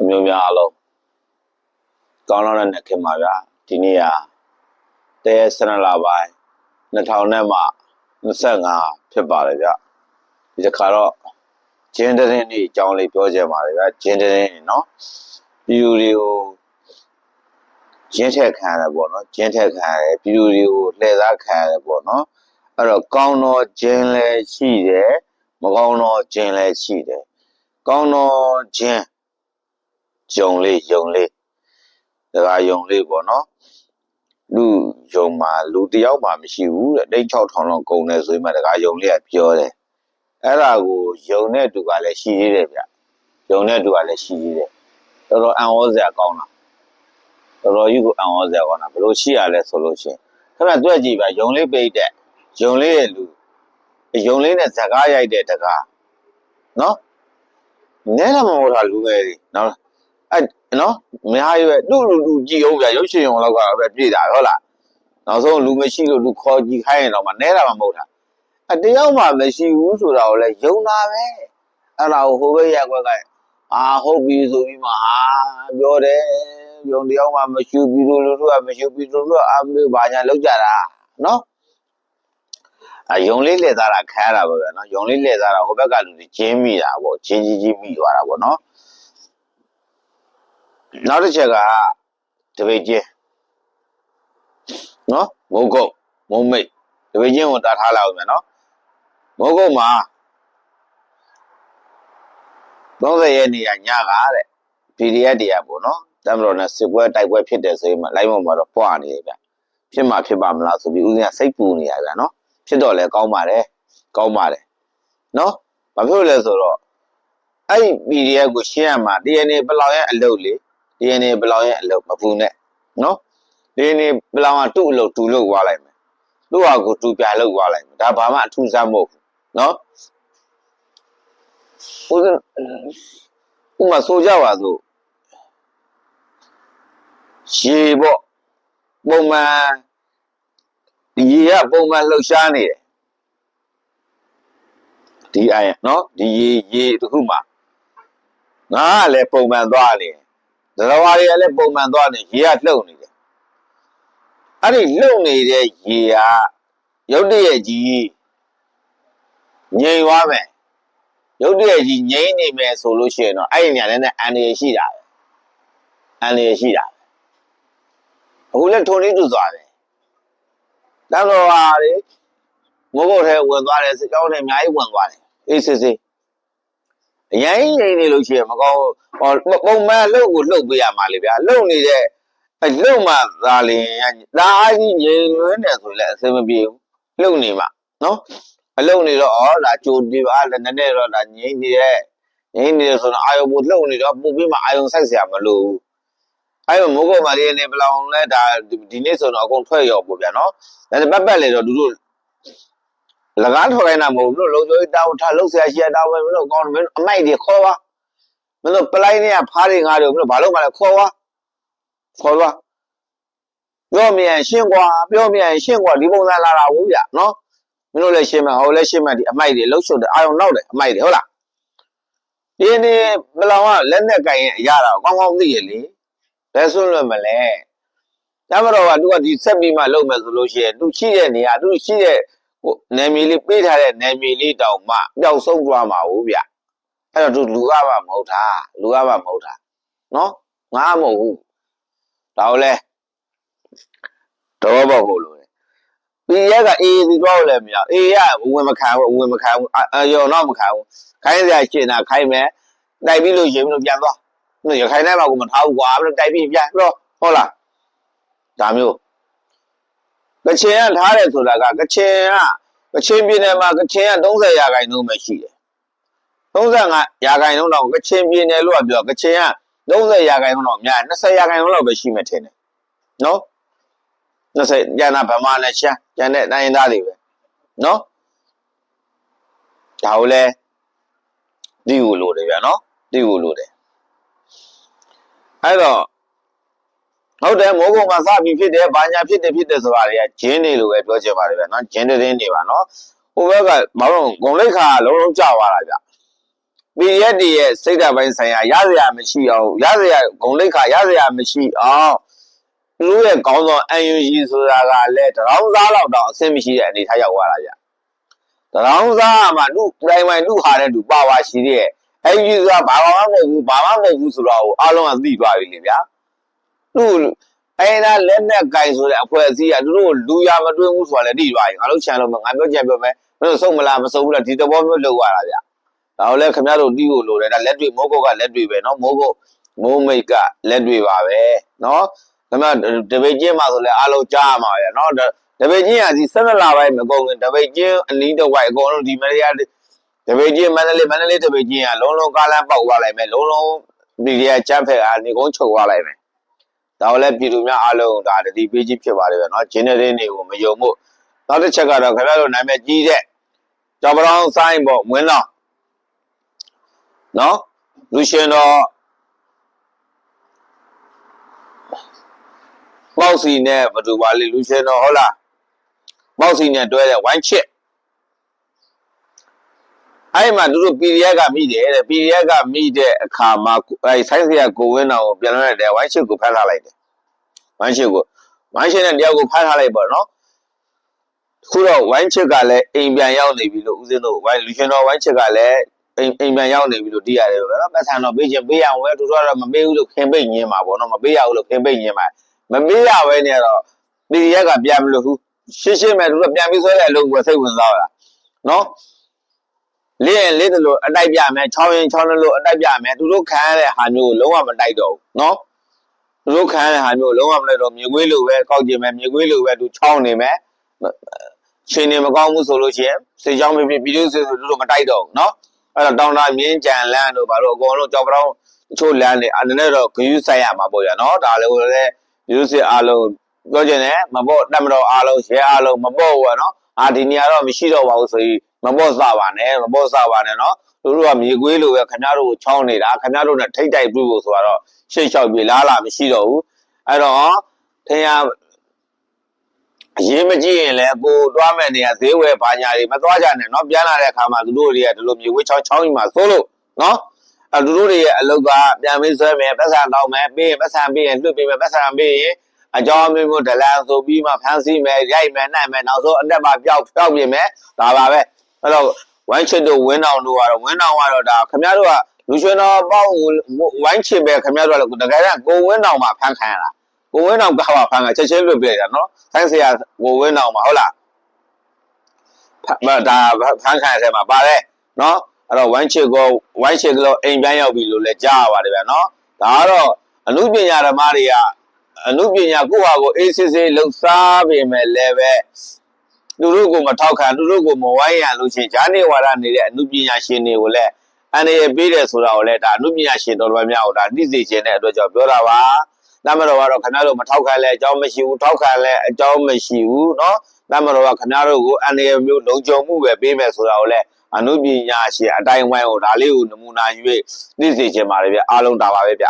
အမျိုးများအလုံးကောင်းတော့တဲ့ခင်ပါဗျာဒီနေ့ကတဲဆနလာပိုင်း2000နဲ့မှ25ဖြစ်ပါတယ်ဗျဒီတစ်ခါတော့ဂျင်းတဲ့င်းนี่အကြောင်းလေးပြောချင်ပါတယ်ဗျာဂျင်းတဲ့င်းเนาะပြည်သူတွေကိုဂျင်းထက်ခံရတယ်ပေါ့နော်ဂျင်းထက်ခံရတယ်ပြည်သူတွေကိုလှည့်စားခံရတယ်ပေါ့နော်အဲ့တော့ကောင်းတော့ဂျင်းလည်းရှိတယ်မကောင်းတော့ဂျင်းလည်းရှိတယ်ကောင်းတော့ဂျင်း ယုံလေးယုံလေးဒါကယုံလေးပေါ့နော်လူယုံမှာလူတယောက်မှမရှိဘူးတဲ့တိတ်6000လောက်ကုန်တယ်ဆိုရင်မှဒါကယုံလေးကပြောတယ်အဲ့ဒါကိုယုံတဲ့သူကလည်းရှိသေးတယ်ဗျယုံတဲ့သူကလည်းရှိသေးတယ်တော်တော်အံ့ဩစရာကောင်းတာတော်တော်ကြီးကိုအံ့ဩစရာကောင်းတာဘယ်လိုရှိရလဲဆိုလို့ရှိရင်ခဏတွေ့ကြည့်ပါယုံလေးပိတ်တဲ့ယုံလေးရဲ့လူယုံလေးနဲ့ဇကားရိုက်တဲ့တကားနော်နဲလာမဟုတ်တာလူငယ်တွေနော် အဲ့နော်အများကြီးပဲတူတူတူကြည့်အောင်ဗျာရုပ်ရှင်ရုံလောက်ကတော့ပဲပြည်တာဟုတ်လားနောက်ဆုံးလူမရှိလို့လူခေါ်ကြည့်ခိုင်းရင်တော့မနဲတာမှမဟုတ်တာအတယောက်မှမရှိဘူးဆိုတာကိုလည်းယုံတာပဲအဲ့ဒါကိုဟိုဘက်ရက်ကွက်ကအာဟုတ်ပြီဆိုပြီးမှဟာပြောတယ်ယုံတယောက်မှမရှိဘူးလူလူတို့ကမရှိဘူးလူလူအမေဘာညာလောက်ကြတာနော်အယုံလေးလက်သားတာခါရတာပဲဗျာနော်ယုံလေးလက်သားတာဟိုဘက်ကလူတွေကျင်းမိတာပေါ့ချင်းကြီးကြီးမိသွားတာပေါ့နော် နောက်တစ်ချက်ကတပိတ်ချင်းနော်မုတ်ကုတ်မုံမိတ်တပိတ်ချင်းကိုတာထားလိုက်အောင်မယ်နော်မုတ်ကုတ်မှာ30ရက်နေရညကတဲ့ PDF တရားပေါ့နော်တမတော်နဲ့စစ်ပွဲတိုက်ပွဲဖြစ်တယ်ဆိုရင်မှလိုက်မမှာတော့ပွားနေတယ်ဗျဖြစ်မှာဖြစ်ပါမလားဆိုပြီးဦးဇင်းကစိတ်ပူနေရဗျနော်ဖြစ်တော့လဲကောင်းပါတယ်ကောင်းပါတယ်နော်ဘာဖြစ်လို့လဲဆိုတော့အဲ့ဒီ PDF ကိုရှင်းရမှာ DNA ဘယ်လောက်ရဲ့အလုပ်လေ DNA ဘယ်လောက်ရဲ့အလုပ်မပူနဲ့နော် DNA ဘယ်လောက်ကတူ့အလုပ်တူလုပ်သွားလိုက်မယ်သူ့ဟာကိုတူပြလုပ်သွားလိုက်မယ်ဒါဘာမှအထူးစားမဟုတ်ဘူးနော်ဦးဇင်းဥမာဆိုကြပါစို့ရေပေါ့ပုံမှန်ရေကပုံမှန်လှုပ်ရှားနေတယ်ဒီအိုင်နော်ဒီရေရေတစ်ခုမှငါကလည်းပုံမှန်သွားနေတယ် ဒရဝါတွေကလည်းပုံမှန်သွားနေရေကလှုပ်နေတယ်အဲ့ဒီလှုပ်နေတဲ့ရေကရုတ်တရက်ကြီးငြိမ်သွားမယ်ရုတ်တရက်ကြီးငြိမ်နေမယ်ဆိုလို့ရှိရင်တော့အဲ့ဒီနေရာနဲ့အန်ရရှိတာပဲအန်ရရှိတာပဲအခုလည်းထုံလေးတူသွားတယ်တန်တော်ဟာလေမိုးကုတ်ထဲဝင်သွားတယ်စကြောင်းထဲအများကြီးဝင်သွားတယ်အေးစစ်စစ် အရင်ငြိမ်နေလို့ရှိရင်မကောင်းဘူး ဟောပုံမှန်လှုပ်ကိုလှုပ်ပေးရမှာလေဗျာလှုပ်နေတဲ့အဲလှုပ်မှသာလင်ဒါအားကြီးငြိမ်လွန်းနေဆိုလည်းအဆင်မပြေဘူးလှုပ်နေမှာနော်အလှုပ်နေတော့ဩဒါကြိုဒီပါလည်းနည်းနည်းတော့ဒါငြိမ်နေရဲ့ငြိမ်နေတယ်ဆိုတော့အာယုံကိုလှုပ်နေတော့ပူပြီးမှအာယုံဆိုင်เสียမလို့ဘူးအာယုံမိုးကုတ်မာရီနေဘလောင်လဲဒါဒီနေ့ဆိုတော့အကုန်ထွက်ရောပေါ့ဗျာနော်ဒါပေမဲ့ပတ်ပတ်လေတော့သူတို့ လကားထော်ခိုင်းတာမဟုတ်ဘူးလို့လုံချိုးတောက်ထားလှုပ်เสียရှိရတောက်ပဲမလို့ကောင်းတယ်အမိုက်တွေခေါ်ပါ မင်းတို့ပလိုက်နဲ့ကဖားတွေငါးတွေမင်းတို့ဘာလို့မှလဲခေါ်သွားခေါ်သွားပြောမြင်ရှင်းกว่าပြောမြင်ရှင်းกว่าဒီပုံစံလာတာဘူးဗျနော်မင်းတို့လည်းရှင်းမယ်ဟောလည်းရှင်းမယ်ဒီအမိုက်တွေလှုပ်ရှုပ်တယ်အာယုံနောက်တယ်အမိုက်တွေဟုတ်လားဒီနေ့ဘလောင်ကလက်နဲ့ကင်ရင်အရတာကောင်းကောင်းသိရလေဘယ်ဆွလွတ်မလဲတမတော်ကသူကဒီဆက်ပြီးမှလုပ်မယ်ဆိုလို့ရှိရင်သူရှိတဲ့နေရာသူရှိတဲ့ ဟိုနယ်မြေလေးပေးထားတဲ့နယ်မြေလေးတောင်မှပျောက်ဆုံးသွားမှာဟုတ်ဗျအဲ့တော့သူလူကပါမဟုတ်တာလူကပါမဟုတ်တာနော်ငါမဟုတ်ဘူးဒါကိုလဲတော့ဘောဟုတ်လို့ပြီးရကအေးစီတော့လည်းမရအေးရဝင်မခံဘူးဝင်မခံဘူးအယောတော့မခံဘူးခိုင်းစရာရှင်းတာခိုင်းမယ်တိုက်ပြီးလို့ရှင်ပြီးတော့ပြန်သွားနော်ရခိုင်ထဲမှာကိုမထားဘူးကွာပြီးတော့တိုက်ပြီးပြန်တော့ဟုတ်လားဒါမျိုးကချင်ကထားတယ်ဆိုတာကကချင်က ကချင်ပြည်နယ်မှာကချင်က30ရာခိုင်နှုန်းပဲရှိတယ်35ရာခိုင်နှုန်းတော့ကချင်ပြည်နယ်လို့ပြောကချင်က30ရာခိုင်နှုန်းတော့များ20ရာခိုင်နှုန်းလောက်ပဲရှိမှထင်တယ်နော်20ကျန်တာဗမာနဲ့ရှမ်းကျန်တဲ့တိုင်းရင်းသားတွေပဲနော်ဒါကိုလည်းဒီကိုလို့တယ်ဗျာနော်ဒီကိုလို့တယ်အဲ့တော့ ဟုတ်တယ်မိုးကုံမှာစပြီးဖြစ်တယ်ဘာညာဖြစ်တယ်ဖြစ်တယ်ဆိုတာတွေကဂျင်းတွေလိုပဲပြောချင်ပါတယ်ဗျာနော်ဂျင်းတင်းတွေပါနော်ဟိုဘက်ကဘာလို့ဂုံလိတ်ခါလုံးလုံးကြသွားတာဗျ PDF တွေရဲ့စိတ်ဓာတ်ပိုင်းဆိုင်ရာရစရာမရှိအောင်ရစရာဂုံလိတ်ခါရစရာမရှိအောင်သူတို့ရဲ့ကောင်းဆောင် UNG ဆိုတာကလည်းတရောင်းစားလောက်တော့အဆင်မရှိတဲ့အနေထားရောက်သွားတာဗျတရောင်းစားမှာလူတိုင်းပိုင်းလူဟာတဲ့လူပါဝါရှိတဲ့အဲ့ဒီကဘာမှမဟုတ်ဘူးဘာမှမဟုတ်ဘူးဆိုတော့အားလုံးကသိသွားပြီလေဗျာ သူအဲ့ဒါလက်နဲ့ကင်ဆိုတဲ့အဖွဲ့အစည်းကသူတို့လူရမတွင်းဘူးဆိုတာလည်းသိသွားပြီငါတို့ချန်လို့ငါပြောချင်ပြောမယ်မင်းတို့စုံမလားမစုံဘူးလားဒီသဘောမျိုးလုပ်ရတာဗျဒါကိုလည်းခင်ဗျားတို့တီးဖို့လိုတယ်ဒါလက်တွေမိုးကုတ်ကလက်တွေပဲနော်မိုးကုတ်မိုးမိတ်ကလက်တွေပါပဲနော်ခင်ဗျားတပိတ်ချင်းမှာဆိုလဲအားလုံးကြားရမှာပဲနော်တပိတ်ချင်းကဒီ12လပိုင်းမကုန်ခင်တပိတ်ချင်းအနီးတစ်ဝိုက်အကုန်လုံးဒီမရီယာတပိတ်ချင်းမန္တလေးမန္တလေးတပိတ်ချင်းကလုံးလုံးကားလမ်းပေါက်သွားလိုက်မယ်လုံးလုံးဒီရီယာချမ်းဖက်ကနေကုန်းချုပ်သွားလိုက်မယ် ဒါကိုလည်းပြည်သူများအားလုံးဒါတတိပေးကြီးဖြစ်ပါတယ်ပဲနော်ဂျင်းနေတဲ့နေကိုမယုံမှုနောက်တစ်ချက်ကတော့ခင်ဗျားတို့နာမည်ကြီးတဲ့ကျော်ပရောင်းဆိုင်ပေါ့ဝင်းတော့နော်လူရှင်တော်ပေါက်စီနဲ့ဘယ်သူပါလဲလူရှင်တော်ဟုတ်လားပေါက်စီနဲ့တွဲတဲ့ဝိုင်းချစ် အဲ့မှာသူတို့ PDF ကမိတယ်တဲ့ PDF ကမိတဲ့အခါမှာအဲ့ဆိုင်းစရာကိုဝင်းတော်ကိုပြန်လာတဲ့ဝိုင်းချစ်ကိုဖမ်းထားလိုက်တယ်ဝိုင်းချစ်ကိုဝိုင်းချစ်နဲ့တယောက်ကိုဖမ်းထားလိုက်ပေါ့နော်ခုတော့ဝိုင်းချစ်ကလည်းအိမ်ပြန်ရောက်နေပြီလို့ဦးစင်းတို့ဝိုင်းလူရှင်တော်ဝိုင်းချစ်ကလည်းအိမ်အိမ်ပြန်ရောက်နေပြီလို့သိရတယ်ဗျာနော်ပတ်စံတော့ပေးချင်ပေးရအောင်ပဲသူတို့ကတော့မပေးဘူးလို့ခင်ပိတ်ညင်းမှာပေါ့နော်မပေးရဘူးလို့ခင်ပိတ်ညင်းမှာမပေးရဘဲနဲ့တော့ဒီရက်ကပြန်မလို့ဘူးရှင်းရှင်းပဲသူတို့ပြန်ပြီးဆွဲတဲ့အလုပ်ကိုစိတ်ဝင်စားတာနော် လေးရင်လေးတလို့အတိုက်ပြမယ်ချောင်းရင်ချောင်းလို့အတိုက်ပြမယ်သူတို့ခံရတဲ့ဟာမျိုးကိုလုံးဝမတိုက်တော့ဘူးနော်သူတို့ခံရတဲ့ဟာမျိုးကိုလုံးဝမတိုက်တော့မြေခွေးလိုပဲကောက်ကျင်မယ်မြေခွေးလိုပဲသူချောင်းနေမယ်ရှင်နေမကောင်းဘူးဆိုလို့ရှိရင်စေချောင်းပြပြပြီးလို့ဆိုသူတို့မတိုက်တော့ဘူးနော်အဲ့တော့တောင်တာမြင်းကြံလန်းတို့ဘာလို့အကုန်လုံးကြောက်ပြောင်းတချို့လမ်းတွေအဲ့ဒါနဲ့တော့ဂယူးဆိုင်ရမှာပေါ့ရနော်ဒါလည်းဟိုလည်းယူးစစ်အားလုံးပြောချင်တယ်မပေါ့တက်မတော်အားလုံးရဲအားလုံးမပေါ့ဘူးနော်အာဒီနေရာတော့မရှိတော့ပါဘူးဆိုပြီး မပေါ့စပါနဲ့မပေါ့စပါနဲ့နော်သူတို့ကမြေကွေးလိုပဲခင်ဗျားတို့ကိုချောင်းနေတာခင်ဗျားတို့နဲ့ထိတ်တိုက်ပြီးဖို့ဆိုတော့ရှေ့လျှောက်ပြေလားလားမရှိတော့ဘူးအဲ့တော့ထင်ရအရေးမကြီးရင်လည်းကိုတွားမဲ့နေရဈေးဝယ်ဘာညာတွေမသွားကြနဲ့เนาะပြန်လာတဲ့အခါမှာသူတို့တွေကဒီလိုမြေဝေးချောင်းချောင်းကြီးမှာစိုးလို့เนาะအဲသူတို့တွေရဲ့အလုပ်ကပြန်ပြီးဆွဲမယ်ပတ်စံတောင်းမယ်ပြီးရင်ပတ်စံပြီးရင်လွတ်ပြီးမယ်ပတ်စံပြီးရင်အကြောင်းမျိုးမျိုးဒလန်ဆိုပြီးမှဖမ်းဆီးမယ်ရိုက်မယ်နိုင်မယ်နောက်ဆုံးအတက်မှာပျောက်ပျောက်ပြင်မယ်ဒါပါပဲ အဲ့တော့ဝိုင်းချစ်တို့ဝင်းအောင်တို့ကတော့ဝင်းအောင်ကတော့ဒါခင်ဗျားတို့ကလူရွှေတော်ပေါ့ဝိုင်းချစ်ပဲခင်ဗျားတို့ကတကယ်တော့ကိုဝင်းအောင်မှာဖမ်းခံရတာကိုဝင်းအောင်ကပါဖမ်းကချက်ချင်းလွတ်ပြရတာနော်ဆိုင်းဆရာကိုဝင်းအောင်မှာဟုတ်လားဖဒါဖမ်းခံရတဲ့မှာပါတယ်နော်အဲ့တော့ဝိုင်းချစ်ကိုဝိုင်းချစ်ကလို့အိမ်ပြန်ရောက်ပြီလို့လည်းကြားရပါတယ်ဗျာနော်ဒါကတော့အမှုပညာဓမ္မတွေကအမှုပညာကိုယ့်ဟာကိုအေးစစ်စစ်လှုပ်ရှားပေမဲ့လည်းပဲ သူတို့ကိုမထောက်ခံသူတို့ကိုမဝိုင်းရလို့ချင်းဂျာနေဝါဒနေတဲ့အမှုပညာရှင်တွေကိုလည်းအနေရပေးတယ်ဆိုတာကိုလည်းဒါအမှုပညာရှင်တော်တော်များများကိုဒါသိစေခြင်းတဲ့အတွက်ကြောင့်ပြောတာပါနမတော်ကတော့ခင်ဗျားတို့မထောက်ခံလဲအကြောင်းမရှိဘူးထောက်ခံလဲအကြောင်းမရှိဘူးเนาะနမတော်ကခင်ဗျားတို့ကိုအနေရမျိုးလုံခြုံမှုပဲပေးမယ်ဆိုတာကိုလည်းအနုပညာရှင်အတိုင်းဝိုင်းကိုဒါလေးကိုနမူနာယူသိစေခြင်းပါလေဗျအားလုံးဒါပါပဲဗျ